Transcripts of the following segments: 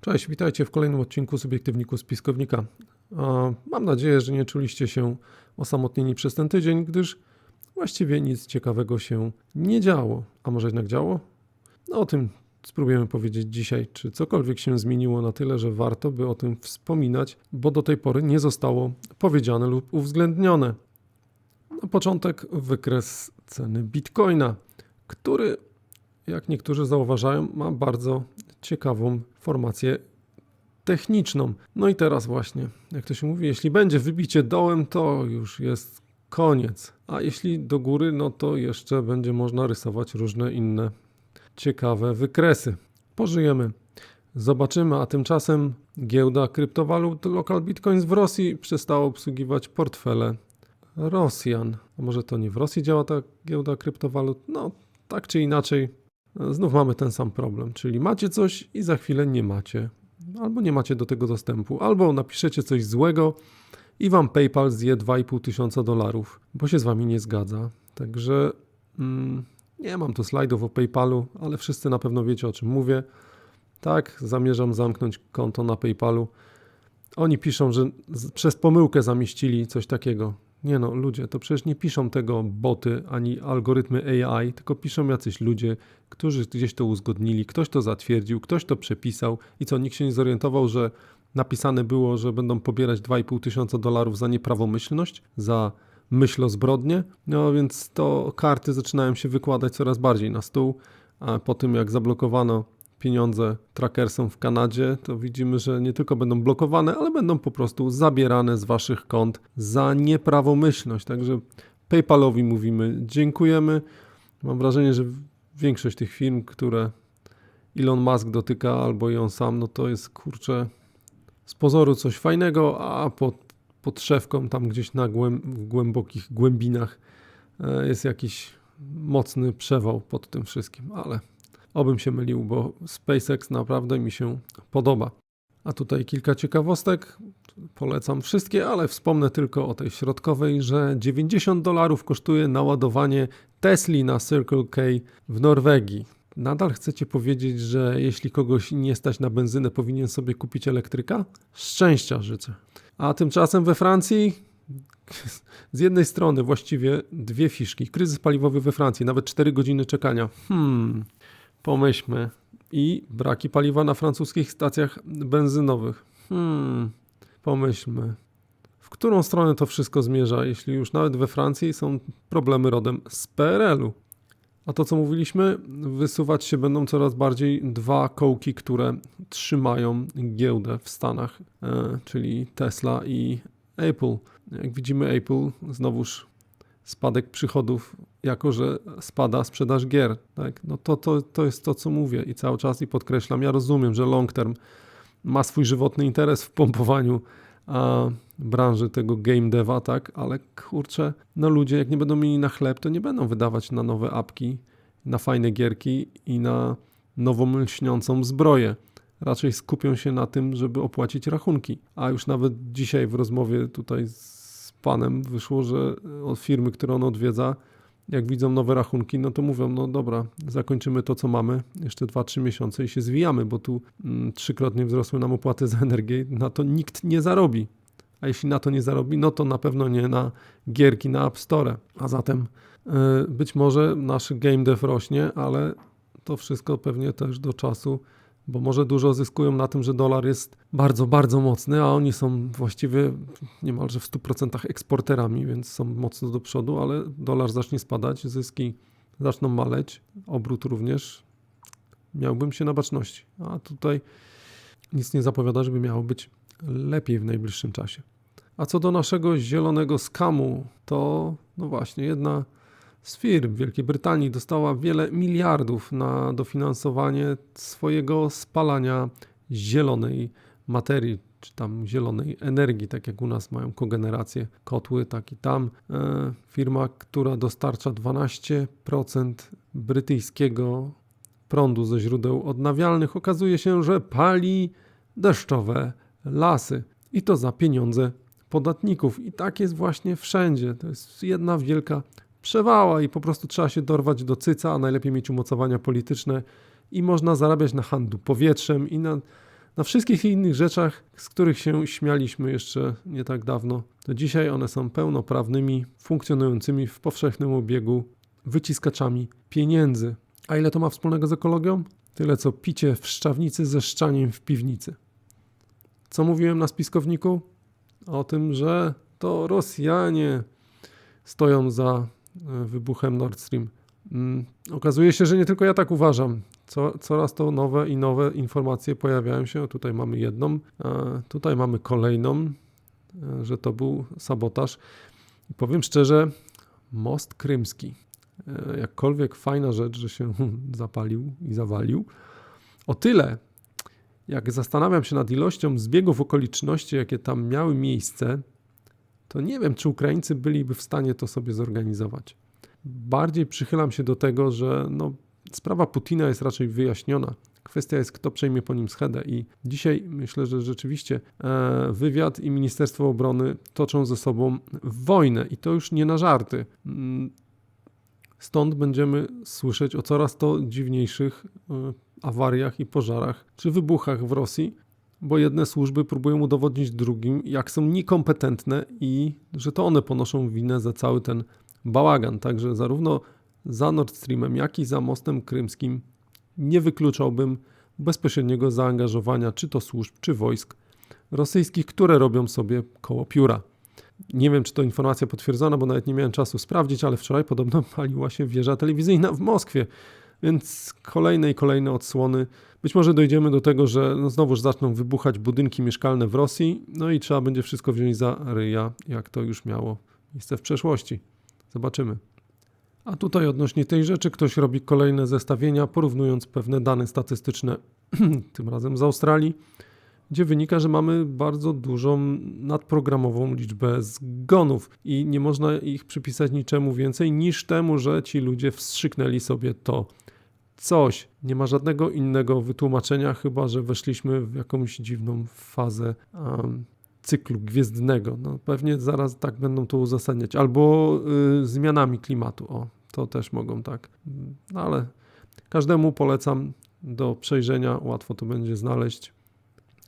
Cześć, witajcie w kolejnym odcinku Subiektywniku z Piskownika. A, Mam nadzieję, że nie czuliście się osamotnieni przez ten tydzień, gdyż właściwie nic ciekawego się nie działo. A może jednak działo? No o tym spróbujemy powiedzieć dzisiaj, czy cokolwiek się zmieniło na tyle, że warto by o tym wspominać, bo do tej pory nie zostało powiedziane lub uwzględnione. Na początek wykres ceny bitcoina, który, jak niektórzy zauważają, ma bardzo ciekawą formację techniczną. No i teraz właśnie, jak to się mówi, jeśli będzie wybicie dołem, to już jest koniec. A jeśli do góry, no to jeszcze będzie można rysować różne inne ciekawe wykresy. Pożyjemy. Zobaczymy, a tymczasem giełda kryptowalut Local Bitcoins w Rosji przestała obsługiwać portfele Rosjan. A może to nie w Rosji działa ta giełda kryptowalut? No, tak czy inaczej, znów mamy ten sam problem, czyli macie coś i za chwilę nie macie. Albo nie macie do tego dostępu, albo napiszecie coś złego i wam PayPal zje 2,5 tysiąca dolarów, bo się z wami nie zgadza. Także mm, nie mam tu slajdów o PayPalu, ale wszyscy na pewno wiecie o czym mówię. Tak, zamierzam zamknąć konto na PayPalu. Oni piszą, że przez pomyłkę zamieścili coś takiego. Nie no, ludzie, to przecież nie piszą tego boty ani algorytmy AI, tylko piszą jacyś ludzie, którzy gdzieś to uzgodnili, ktoś to zatwierdził, ktoś to przepisał i co, nikt się nie zorientował, że napisane było, że będą pobierać 2,5 tysiąca dolarów za nieprawomyślność, za myślozbrodnie. No więc to karty zaczynają się wykładać coraz bardziej na stół, a po tym jak zablokowano pieniądze trackersom w Kanadzie, to widzimy, że nie tylko będą blokowane, ale będą po prostu zabierane z waszych kont za nieprawomyślność. Także PayPalowi mówimy dziękujemy. Mam wrażenie, że większość tych firm, które Elon Musk dotyka albo i on sam, no to jest kurczę z pozoru coś fajnego, a pod, pod szewką tam gdzieś na głęb, w głębokich głębinach e, jest jakiś mocny przewał pod tym wszystkim, ale obym się mylił, bo SpaceX naprawdę mi się podoba. A tutaj kilka ciekawostek. Polecam wszystkie, ale wspomnę tylko o tej środkowej, że 90 dolarów kosztuje naładowanie Tesli na Circle K w Norwegii. Nadal chcecie powiedzieć, że jeśli kogoś nie stać na benzynę, powinien sobie kupić elektryka? Szczęścia życzę. A tymczasem we Francji z jednej strony właściwie dwie fiszki. Kryzys paliwowy we Francji, nawet 4 godziny czekania. Hmm, pomyślmy. I braki paliwa na francuskich stacjach benzynowych. Hmm, pomyślmy. W którą stronę to wszystko zmierza, jeśli już nawet we Francji są problemy rodem z PRL-u? A to, co mówiliśmy, wysuwać się będą coraz bardziej dwa kołki, które trzymają giełdę w Stanach, e, czyli Tesla i Apple. Jak widzimy, Apple znowuż spadek przychodów, jako że spada sprzedaż gier. Tak? No to, to, to jest to, co mówię i cały czas i podkreślam. Ja rozumiem, że long term ma swój żywotny interes w pompowaniu a, branży tego game deva, tak, ale kurczę, no ludzie jak nie będą mieli na chleb, to nie będą wydawać na nowe apki, na fajne gierki i na nową lśniącą zbroję. Raczej skupią się na tym, żeby opłacić rachunki. A już nawet dzisiaj w rozmowie tutaj z panem wyszło, że od firmy, które on odwiedza, jak widzą nowe rachunki, no to mówią, no dobra, zakończymy to, co mamy, jeszcze 2-3 miesiące i się zwijamy, bo tu mm, trzykrotnie wzrosły nam opłaty za energię, na to nikt nie zarobi. A jeśli na to nie zarobi, no to na pewno nie na gierki na App Store. A zatem yy, być może nasz game dev rośnie, ale to wszystko pewnie też do czasu, bo może dużo zyskują na tym, że dolar jest bardzo, bardzo mocny, a oni są właściwie niemalże w 100% eksporterami, więc są mocno do przodu, ale dolar zacznie spadać, zyski zaczną maleć, obrót również. Miałbym się na baczności, a tutaj nic nie zapowiada, żeby miało być lepiej w najbliższym czasie. A co do naszego zielonego skamu, to no właśnie jedna z firm Wielkiej Brytanii dostała wiele miliardów na dofinansowanie swojego spalania zielonej materii, czy tam zielonej energii, tak jak u nas mają kogenerację kotły, tak i tam. E, firma, która dostarcza 12% brytyjskiego prądu ze źródeł odnawialnych, okazuje się, że pali deszczowe lasy i to za pieniądze podatników. I tak jest właśnie wszędzie. To jest jedna wielka przewała i po prostu trzeba się dorwać do cyca, a najlepiej mieć umocowania polityczne i można zarabiać na handlu powietrzem i na, na wszystkich innych rzeczach, z których się śmialiśmy jeszcze nie tak dawno, to dzisiaj one są pełnoprawnymi, funkcjonującymi w powszechnym obiegu wyciskaczami pieniędzy. A ile to ma wspólnego z ekologią? Tyle co picie w szczawnicy ze szczaniem w piwnicy. Co mówiłem na spiskowniku? O tym, że to Rosjanie stoją za wybuchem Nord Stream. Mm, okazuje się, że nie tylko ja tak uważam. Co, coraz to nowe i nowe informacje pojawiają się. Tutaj mamy jedną, tutaj mamy kolejną, e, że to był sabotaż. I powiem szczerze, most krymski, e, jakkolwiek fajna rzecz, że się zapalił i zawalił, o tyle, jak zastanawiam się nad ilością zbiegów okoliczności, jakie tam miały miejsce, to nie wiem, czy Ukraińcy byliby w stanie to sobie zorganizować. Bardziej przychylam się do tego, że no, sprawa Putina jest raczej wyjaśniona. Kwestia jest, kto przejmie po nim schedę. I dzisiaj myślę, że rzeczywiście e, wywiad i Ministerstwo Obrony toczą ze sobą wojnę i to już nie na żarty. Mm, stąd będziemy słyszeć o coraz to dziwniejszych e, awariach i pożarach czy wybuchach w Rosji, bo jedne służby próbują udowodnić drugim, jak są niekompetentne i że to one ponoszą winę za cały ten bałagan. Także zarówno za Nord Streamem, jak i za mostem krymskim nie wykluczałbym bezpośredniego zaangażowania czy to służb, czy wojsk rosyjskich, które robią sobie koło pióra. Nie wiem, czy to informacja potwierdzona, bo nawet nie miałem czasu sprawdzić, ale wczoraj podobno paliła się wieża telewizyjna w Moskwie. Więc kolejne i kolejne odsłony. Być może dojdziemy do tego, że no znowuż zaczną wybuchać budynki mieszkalne w Rosji, no i trzeba będzie wszystko wziąć za ryja, jak to już miało miejsce w przeszłości. Zobaczymy. A tutaj odnośnie tej rzeczy ktoś robi kolejne zestawienia, porównując pewne dane statystyczne, tym razem z Australii, gdzie wynika, że mamy bardzo dużą nadprogramową liczbę zgonów i nie można ich przypisać niczemu więcej niż temu, że ci ludzie wstrzyknęli sobie to coś. Nie ma żadnego innego wytłumaczenia, chyba że weszliśmy w jakąś dziwną fazę um, cyklu gwiezdnego. No, pewnie zaraz tak będą to uzasadniać. Albo y, zmianami klimatu. O, to też mogą tak. No, ale każdemu polecam do przejrzenia. Łatwo to będzie znaleźć.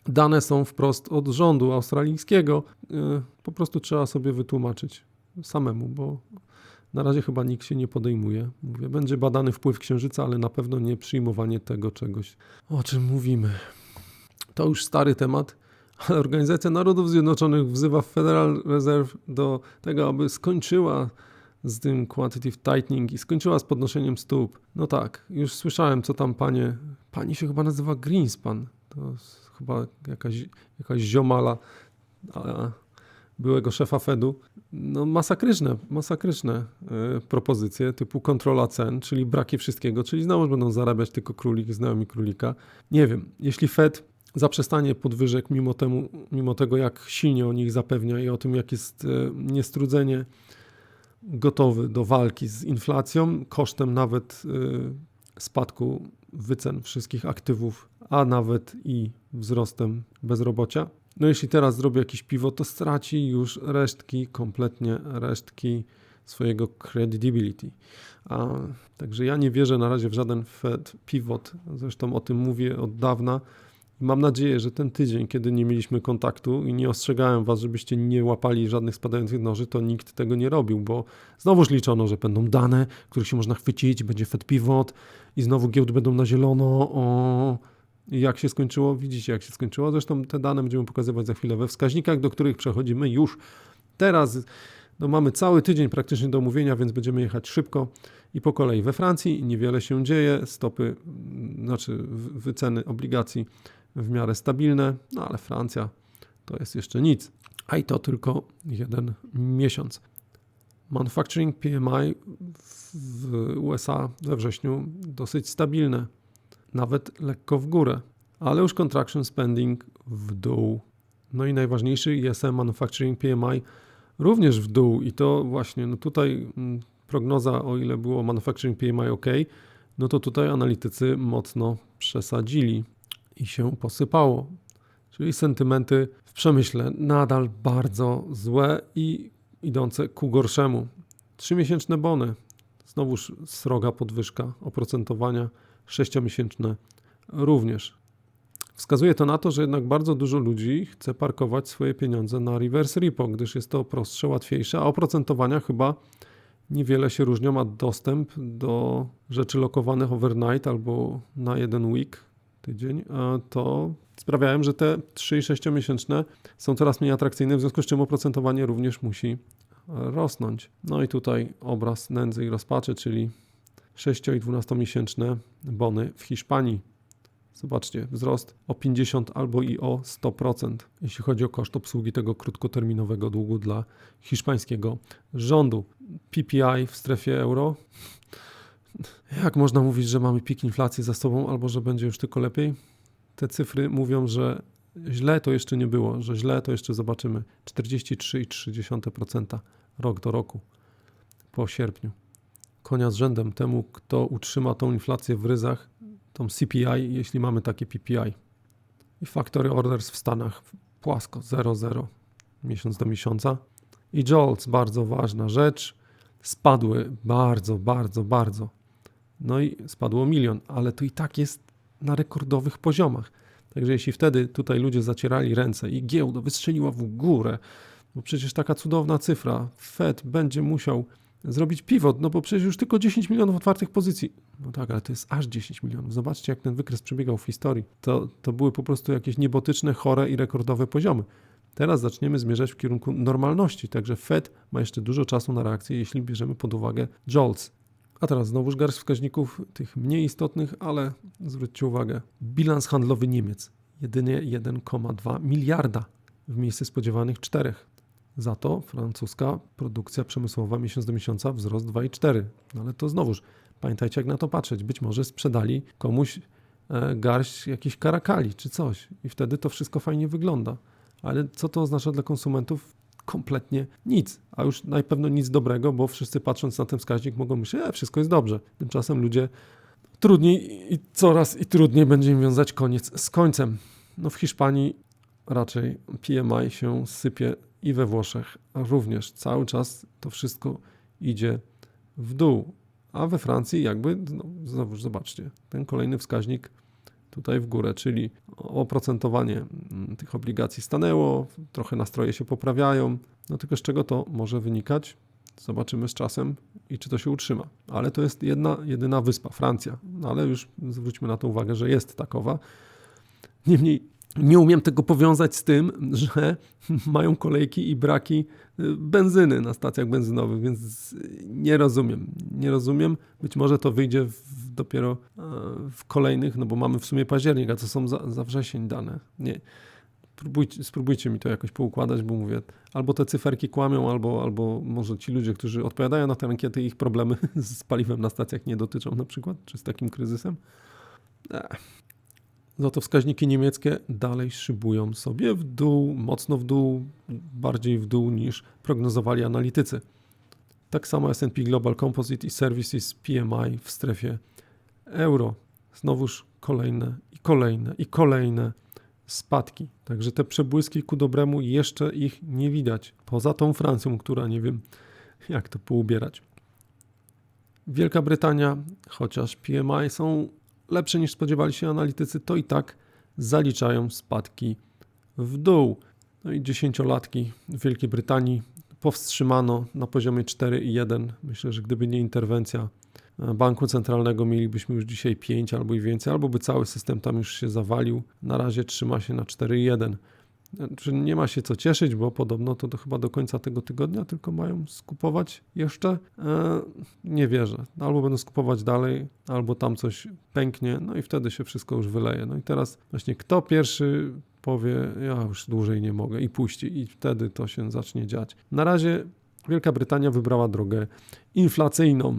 Dane są wprost od rządu australijskiego. Y, po prostu trzeba sobie wytłumaczyć samemu, bo na razie chyba nikt się nie podejmuje. Mówię, będzie badany wpływ księżyca, ale na pewno nie przyjmowanie tego czegoś, o czym mówimy. To już stary temat, ale Organizacja Narodów Zjednoczonych wzywa Federal Reserve do tego, aby skończyła z tym quantitative tightening i skończyła z podnoszeniem stóp. No tak, już słyszałem, co tam panie, pani się chyba nazywa Greenspan, to chyba jakaś, jakaś ziomala byłego szefa Fedu. No masakryczne, masakryczne y, propozycje typu kontrola cen, czyli braki wszystkiego, czyli znowu będą zarabiać tylko królik, znajomi królika. Nie wiem, jeśli Fed zaprzestanie podwyżek mimo, temu, mimo tego, jak silnie o nich zapewnia i o tym, jak jest y, niestrudzenie gotowy do walki z inflacją, kosztem nawet y, spadku wycen wszystkich aktywów, a nawet i wzrostem bezrobocia. No jeśli teraz zrobi jakiś piwo, to straci już resztki, kompletnie resztki swojego credibility. A, także ja nie wierzę na razie w żaden Fed pivot, zresztą o tym mówię od dawna. Mam nadzieję, że ten tydzień, kiedy nie mieliśmy kontaktu i nie ostrzegałem Was, żebyście nie łapali żadnych spadających noży, to nikt tego nie robił, bo znowuż liczono, że będą dane, których się można chwycić, będzie Fed Pivot i znowu giełdy będą na zielono. O, jak się skończyło? Widzicie, jak się skończyło. Zresztą te dane będziemy pokazywać za chwilę we wskaźnikach, do których przechodzimy już teraz. No mamy cały tydzień praktycznie do omówienia, więc będziemy jechać szybko i po kolei. We Francji niewiele się dzieje, stopy, znaczy wyceny obligacji w miarę stabilne, no ale Francja to jest jeszcze nic, a i to tylko jeden miesiąc. Manufacturing PMI w USA we wrześniu dosyć stabilne, nawet lekko w górę, ale już contraction spending w dół. No i najważniejszy ISM Manufacturing PMI również w dół i to właśnie, no tutaj mm, prognoza, o ile było Manufacturing PMI ok, no to tutaj analitycy mocno przesadzili i się posypało. Czyli sentymenty w przemyśle nadal bardzo złe i idące ku gorszemu. Trzymiesięczne bony, znowuż sroga podwyżka oprocentowania, sześciomiesięczne również. Wskazuje to na to, że jednak bardzo dużo ludzi chce parkować swoje pieniądze na reverse repo, gdyż jest to prostsze, łatwiejsze, a oprocentowania chyba niewiele się różnią, a dostęp do rzeczy lokowanych overnight albo na jeden week, tydzień, to sprawiają, że te 3 i 6 miesięczne są coraz mniej atrakcyjne, w związku z czym oprocentowanie również musi rosnąć. No i tutaj obraz nędzy i rozpaczy, czyli 6 i 12 miesięczne bony w Hiszpanii. Zobaczcie, wzrost o 50 albo i o 100%, jeśli chodzi o koszt obsługi tego krótkoterminowego długu dla hiszpańskiego rządu. PPI w strefie euro. Jak można mówić, że mamy pik inflacji za sobą, albo że będzie już tylko lepiej? Te cyfry mówią, że źle to jeszcze nie było, że źle to jeszcze zobaczymy. 43,3% rok do roku po sierpniu. Konia z rzędem temu, kto utrzyma tą inflację w ryzach, tą CPI, jeśli mamy takie PPI. I factory orders w Stanach płasko 0,0 miesiąc do miesiąca. I JOLTS, bardzo ważna rzecz, spadły bardzo, bardzo, bardzo. No i spadło milion, ale to i tak jest na rekordowych poziomach. Także jeśli wtedy tutaj ludzie zacierali ręce i giełda wystrzeliła w górę, bo przecież taka cudowna cyfra, Fed będzie musiał zrobić pivot, no bo przecież już tylko 10 milionów otwartych pozycji. No tak, ale to jest aż 10 milionów. Zobaczcie, jak ten wykres przebiegał w historii. To, to były po prostu jakieś niebotyczne, chore i rekordowe poziomy. Teraz zaczniemy zmierzać w kierunku normalności, także Fed ma jeszcze dużo czasu na reakcję, jeśli bierzemy pod uwagę JOLTS. A teraz znowuż garść wskaźników tych mniej istotnych, ale zwróćcie uwagę, bilans handlowy Niemiec jedynie 1,2 miliarda w miejsce spodziewanych 4. Za to francuska produkcja przemysłowa miesiąc do miesiąca wzrost 2,4. No ale to znowuż, pamiętajcie jak na to patrzeć. Być może sprzedali komuś e, garść jakichś karakali czy coś i wtedy to wszystko fajnie wygląda. Ale co to oznacza dla konsumentów? Kompletnie nic, a już najpewno nic dobrego, bo wszyscy patrząc na ten wskaźnik mogą myśleć, że wszystko jest dobrze. Tymczasem ludzie trudniej i coraz i trudniej będzie im wiązać koniec z końcem. No w Hiszpanii raczej PMI się sypie i we Włoszech również cały czas to wszystko idzie w dół. A we Francji jakby, no, znowu zobaczcie, ten kolejny wskaźnik tutaj w górę, czyli oprocentowanie mm, tych obligacji stanęło, trochę nastroje się poprawiają, no tylko z czego to może wynikać? Zobaczymy z czasem i czy to się utrzyma. Ale to jest jedna, jedyna wyspa, Francja. No ale już zwróćmy na to uwagę, że jest takowa. Niemniej nie umiem tego powiązać z tym, że mają kolejki i braki y, benzyny na stacjach benzynowych, więc nie rozumiem. Nie rozumiem. Być może to wyjdzie w, dopiero e, w kolejnych, no bo mamy w sumie październik, a to są za, za wrzesień dane. Nie. Spróbujcie, mi to jakoś poukładać, bo mówię, albo te cyferki kłamią, albo, albo może ci ludzie, którzy odpowiadają na te ankiety, ich problemy z paliwem na stacjach nie dotyczą na przykład, czy z takim kryzysem. Ech. Za to wskaźniki niemieckie dalej szybują sobie w dół, mocno w dół, bardziej w dół niż prognozowali analitycy. Tak samo S&P Global Composite i Services PMI w strefie euro. Znowuż kolejne i kolejne i kolejne spadki. Także te przebłyski ku dobremu jeszcze ich nie widać. Poza tą Francją, która nie wiem jak to poubierać. Wielka Brytania, chociaż PMI są lepsze niż spodziewali się analitycy, to i tak zaliczają spadki w dół. No i dziesięciolatki w Wielkiej Brytanii powstrzymano na poziomie 4,1. Myślę, że gdyby nie interwencja banku centralnego, mielibyśmy już dzisiaj 5 albo i więcej, albo by cały system tam już się zawalił. Na razie trzyma się na 4,1. Znaczy nie ma się co cieszyć, bo podobno to do, chyba do końca tego tygodnia tylko mają skupować jeszcze. E, nie wierzę. Albo będą skupować dalej, albo tam coś pęknie, no i wtedy się wszystko już wyleje. No i teraz właśnie kto pierwszy powie, ja już dłużej nie mogę i puści, i wtedy to się zacznie dziać. Na razie Wielka Brytania wybrała drogę inflacyjną.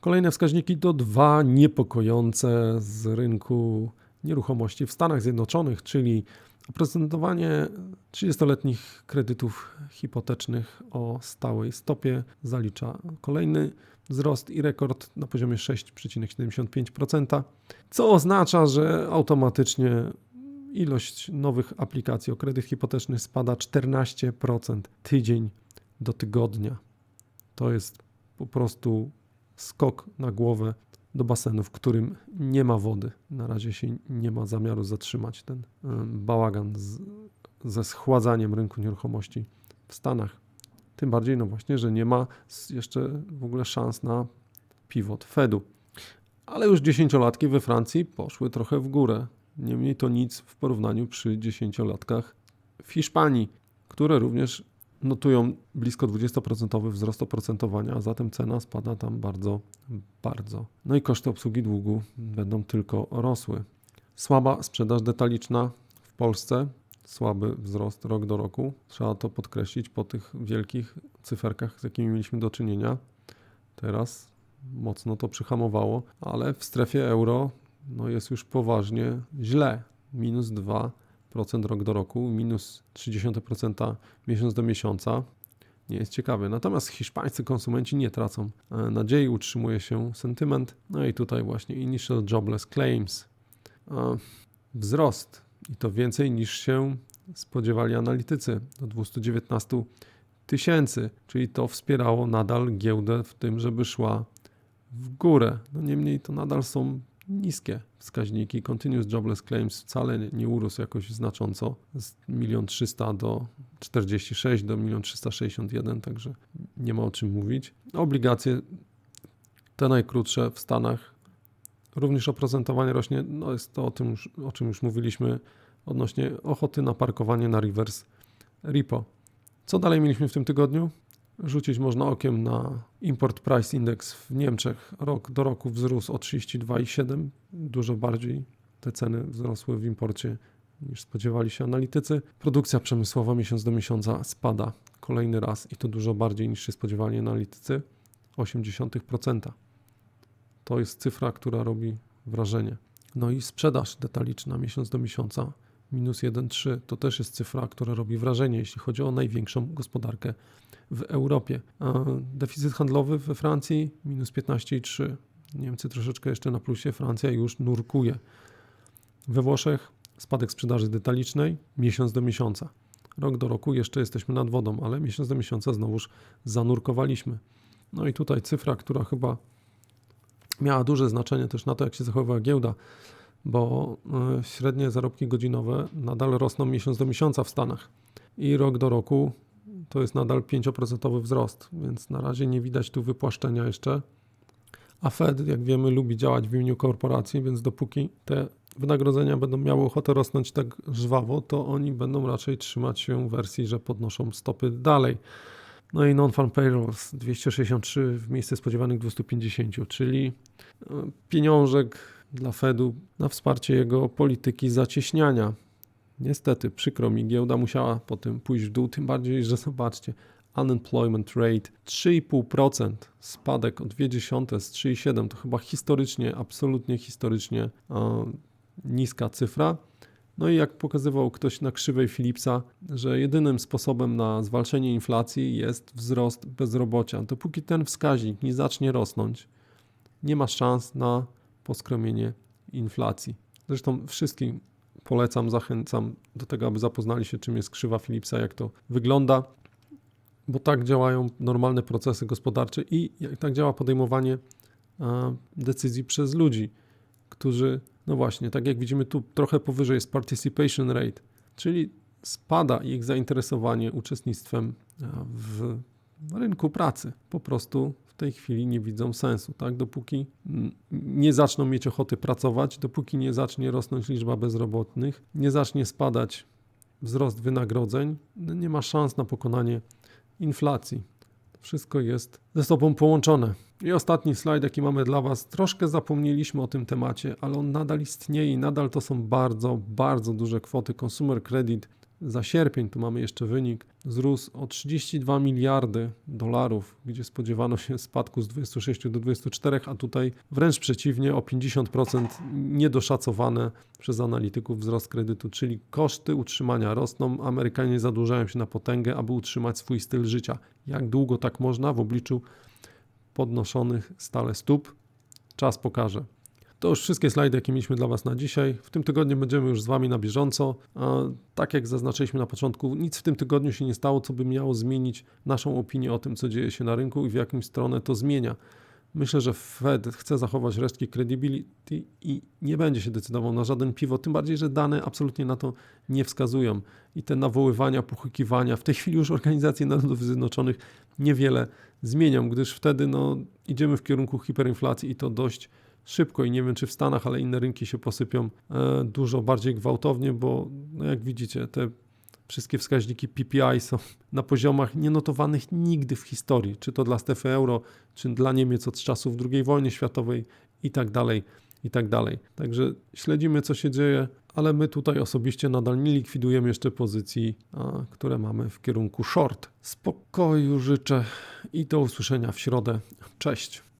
Kolejne wskaźniki to dwa niepokojące z rynku nieruchomości w Stanach Zjednoczonych, czyli Oprocentowanie 30-letnich kredytów hipotecznych o stałej stopie zalicza kolejny wzrost i rekord na poziomie 6,75%, co oznacza, że automatycznie ilość nowych aplikacji o kredyt hipoteczny spada 14% tydzień do tygodnia. To jest po prostu skok na głowę do basenu, w którym nie ma wody. Na razie się nie ma zamiaru zatrzymać ten bałagan z, ze schładzaniem rynku nieruchomości w Stanach. Tym bardziej, no właśnie, że nie ma jeszcze w ogóle szans na pivot Fedu. Ale już dziesięciolatki we Francji poszły trochę w górę. Niemniej to nic w porównaniu przy dziesięciolatkach w Hiszpanii, które również notują blisko 20% wzrost oprocentowania, a zatem cena spada tam bardzo, bardzo. No i koszty obsługi długu będą tylko rosły. Słaba sprzedaż detaliczna w Polsce, słaby wzrost rok do roku. Trzeba to podkreślić po tych wielkich cyferkach, z jakimi mieliśmy do czynienia. Teraz mocno to przyhamowało, ale w strefie euro no jest już poważnie źle. Minus 2% rok do roku, minus 0,3% miesiąc do miesiąca. Nie jest ciekawe. Natomiast hiszpańscy konsumenci nie tracą e, nadziei, utrzymuje się sentyment. No i tutaj właśnie Initial Jobless Claims. Wzrost i to więcej niż się spodziewali analitycy do 219 tysięcy, czyli to wspierało nadal giełdę w tym, żeby szła w górę. No niemniej to nadal są niskie wskaźniki. Continuous Jobless Claims wcale nie urósł jakoś znacząco z 1 300 do 46 do 1 361, także nie ma o czym mówić. Obligacje te najkrótsze w Stanach również oprocentowanie rośnie. No jest to o tym, o czym już mówiliśmy odnośnie ochoty na parkowanie na reverse repo. Co dalej mieliśmy w tym tygodniu? Rzucić można okiem na Import Price Index w Niemczech. Rok do roku wzrósł o 32,7. Dużo bardziej te ceny wzrosły w imporcie niż spodziewali się analitycy. Produkcja przemysłowa miesiąc do miesiąca spada kolejny raz i to dużo bardziej niż się spodziewali analitycy 0,8%. To jest cyfra, która robi wrażenie. No i sprzedaż detaliczna miesiąc do miesiąca minus 1,3 to też jest cyfra, która robi wrażenie, jeśli chodzi o największą gospodarkę w Europie. Deficyt handlowy we Francji minus 15,3. Niemcy troszeczkę jeszcze na plusie, Francja już nurkuje. We Włoszech spadek sprzedaży detalicznej miesiąc do miesiąca. Rok do roku jeszcze jesteśmy nad wodą, ale miesiąc do miesiąca znowuż zanurkowaliśmy. No i tutaj cyfra, która chyba miała duże znaczenie też na to, jak się zachowała giełda, bo e, średnie zarobki godzinowe nadal rosną miesiąc do miesiąca w Stanach i rok do roku to jest nadal 5% wzrost, więc na razie nie widać tu wypłaszczenia jeszcze. A Fed, jak wiemy, lubi działać w imieniu korporacji, więc dopóki te wynagrodzenia będą miały ochotę rosnąć tak żwawo, to oni będą raczej trzymać się wersji, że podnoszą stopy dalej. No i non-farm payrolls 263 w miejsce spodziewanych 250, czyli e, pieniążek dla Fedu na wsparcie jego polityki zacieśniania. Niestety, przykro mi, giełda musiała po tym pójść w dół, tym bardziej, że zobaczcie, unemployment rate 3,5%, spadek o 0,2 z 3,7 to chyba historycznie, absolutnie historycznie niska cyfra. No i jak pokazywał ktoś na krzywej Philipsa, że jedynym sposobem na zwalczenie inflacji jest wzrost bezrobocia. Dopóki ten wskaźnik nie zacznie rosnąć, nie ma szans na poskromienie inflacji. Zresztą wszystkim polecam, zachęcam do tego, aby zapoznali się, czym jest krzywa Philipsa, jak to wygląda, bo tak działają normalne procesy gospodarcze i tak działa podejmowanie decyzji przez ludzi, którzy, no właśnie, tak jak widzimy tu, trochę powyżej jest participation rate, czyli spada ich zainteresowanie uczestnictwem w rynku pracy. Po prostu tej chwili nie widzą sensu, tak? Dopóki nie zaczną mieć ochoty pracować, dopóki nie zacznie rosnąć liczba bezrobotnych, nie zacznie spadać wzrost wynagrodzeń, no nie ma szans na pokonanie inflacji. Wszystko jest ze sobą połączone. I ostatni slajd, jaki mamy dla Was, troszkę zapomnieliśmy o tym temacie, ale on nadal istnieje i nadal to są bardzo, bardzo duże kwoty. Consumer Credit za sierpień, tu mamy jeszcze wynik, wzrósł o 32 miliardy dolarów, gdzie spodziewano się spadku z 26 do 24, a tutaj wręcz przeciwnie, o 50% niedoszacowane przez analityków wzrost kredytu, czyli koszty utrzymania rosną, Amerykanie zadłużają się na potęgę, aby utrzymać swój styl życia. Jak długo tak można w obliczu podnoszonych stale stóp? Czas pokaże. To już wszystkie slajdy, jakie mieliśmy dla Was na dzisiaj. W tym tygodniu będziemy już z Wami na bieżąco. Tak jak zaznaczyliśmy na początku, nic w tym tygodniu się nie stało, co by miało zmienić naszą opinię o tym, co dzieje się na rynku i w jaką stronę to zmienia. Myślę, że Fed chce zachować resztki credibility i nie będzie się decydował na żaden pivot, tym bardziej, że dane absolutnie na to nie wskazują. I te nawoływania, pochukiwania, w tej chwili już Organizacje Narodów Zjednoczonych niewiele zmienią, gdyż wtedy no, idziemy w kierunku hiperinflacji i to dość szybko i nie wiem czy w Stanach, ale inne rynki się posypią e, dużo bardziej gwałtownie, bo no, jak widzicie, te wszystkie wskaźniki PPI są na poziomach nienotowanych nigdy w historii, czy to dla strefy euro, czy dla Niemiec od czasów II wojny światowej i tak dalej, i tak dalej. Także śledzimy, co się dzieje, ale my tutaj osobiście nadal nie likwidujemy jeszcze pozycji, a, które mamy w kierunku short. Spokoju życzę i do usłyszenia w środę. Cześć.